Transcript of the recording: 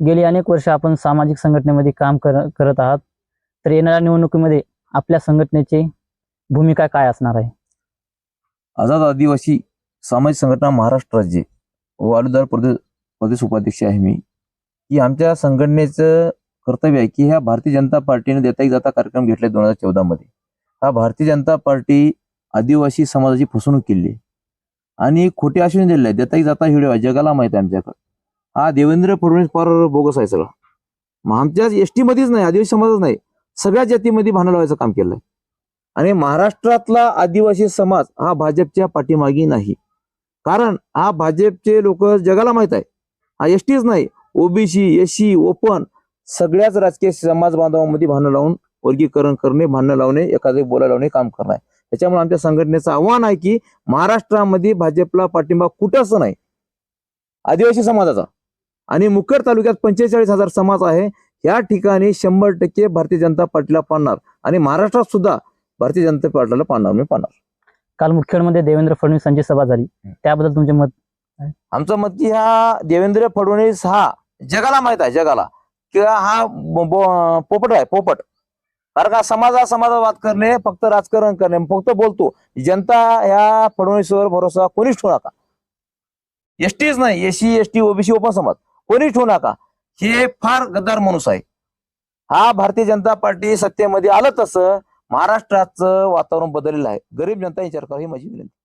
गेली अनेक वर्ष आपण सामाजिक संघटनेमध्ये काम कर करत आहात. तर येणाऱ्या निवडणुकीमध्ये आपल्या संघटनेची भूमिका काय असणार आहे? आझाद आदिवासी सामाजिक संघटना महाराष्ट्र राज्य वालुदार प्रदेश प्रदेश उपाध्यक्ष आहे मी. की आमच्या संघटनेचं कर्तव्य आहे की ह्या भारतीय जनता पार्टीने देता एक जाता कार्यक्रम घेतला दोन हजार चौदा मध्ये. हा भारतीय जनता पार्टी आदिवासी समाजाची फसवणूक केली. आहे. आणि खोटे आश्वासन दिलेले आहे. देता एक जाता व्हिडिओ जगाला माहिती आहे आमच्याकडे. हा देवेंद्र फडणवीस फार बोगस आहे सगळं. मग आमच्या एस मध्येच नाही आदिवासी समाजच नाही. सगळ्या जातीमध्ये भांडण लावायचं काम केलंय. आणि महाराष्ट्रातला आदिवासी समाज हा भाजपच्या पाठीमागे नाही. कारण हा भाजपचे लोक जगाला माहीत आहे. हा एस टीच नाही ओबीसी एस सी ओपन सगळ्याच राजकीय समाज बांधवांमध्ये भांडण लावून वर्गीकरण करणे भांडण लावणे एखादे बोला लावणे काम करणे. त्याच्यामुळे आमच्या संघटनेचं आव्हान आहे की महाराष्ट्रामध्ये भाजपला पाठिंबा कुठंच नाही. आदिवासी समाजाचा. आणि मुखेड तालुक्यात पंचेचाळीस हजार समाज आहे. या ठिकाणी शंभर टक्के भारतीय जनता पार्टीला पाडणार आणि महाराष्ट्रात सुद्धा भारतीय जनता पार्टीला पाडणार मी पाडणार. काल मुखेडमध्ये देवेंद्र फडणवीस यांची सभा झाली. त्याबद्दल तुमचे मत? आमचं मत की हा देवेंद्र फडणवीस हा जगाला माहीत आहे जगाला. किंवा हा पोपट आहे पोपट. कारण का समाजा समाजावाद करणे फक्त राजकारण करणे फक्त बोलतो. जनता ह्या फडणवीसवर भरोसा कोणीच ठेवू नका. एसटीच नाही एससी एसटी ओबीसी ओपन समाज. कोणीच ठेवू नका. हे फार गद्दार माणूस आहे. हा भारतीय जनता पार्टी सत्तेमध्ये आलं तसं महाराष्ट्राचं वातावरण बदललेलं आहे. गरीब जनता विचार करा ही माझी विनंती.